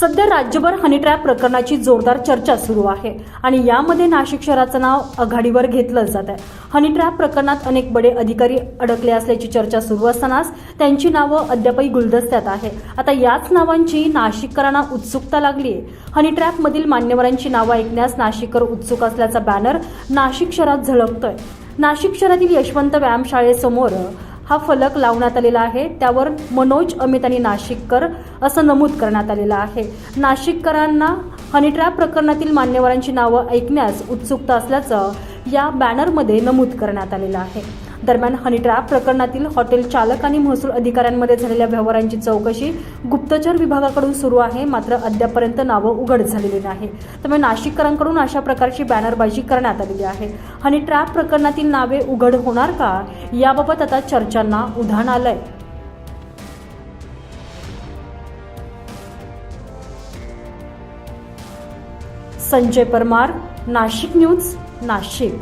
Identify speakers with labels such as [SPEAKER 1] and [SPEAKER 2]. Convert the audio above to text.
[SPEAKER 1] सध्या राज्यभर honey trap प्रकरणाची जोरदार चर्चा सुरू आहे आणि यामध्ये नाशिक शहराचं नाव आघाडीवर घेतलं जात आहे. हनी ट्रॅप प्रकरणात अनेक बडे अधिकारी अडकले असल्याची चर्चा सुरू असतानाच त्यांची नावं अद्यापही गुलदस्त्यात आहे. आता याच नावांची नाशिककरांना उत्सुकता लागली आहे हनी ट्रॅपमधील मान्यवरांची नावं ऐकण्यास नाशिककर उत्सुक असल्याचा बॅनर नाशिक शहरात झळकतोय. नाशिक शहरातील यशवंत व्यायामशाळेसमोर हा फलक लावण्यात आलेला आहे. त्यावर मनोज अमित आणि नाशिककर असं नमूद करण्यात आलेलं आहे. नाशिककरांना हनीट्रॅप प्रकरणातील मान्यवरांची नावं ऐकण्यास उत्सुकता असल्याचं या बॅनरमध्ये नमूद करण्यात आलेलं आहे. दरम्यान हनी ट्रॅप प्रकरणातील हॉटेल चालक आणि महसूल अधिकाऱ्यांमध्ये झालेल्या व्यवहारांची चौकशी गुप्तचर विभागाकडून सुरू आहे. मात्र अद्यापर्यंत नावं उघड झालेली नाही. त्यामुळे नाशिककरांकडून अशा प्रकारची बॅनरबाजी करण्यात आलेली आहे. हनी ट्रॅप प्रकरणातील नावे उघड होणार का? याबाबत आता चर्चांना उधाण आलंय. संजय परमार नाशिक न्यूज नाशिक.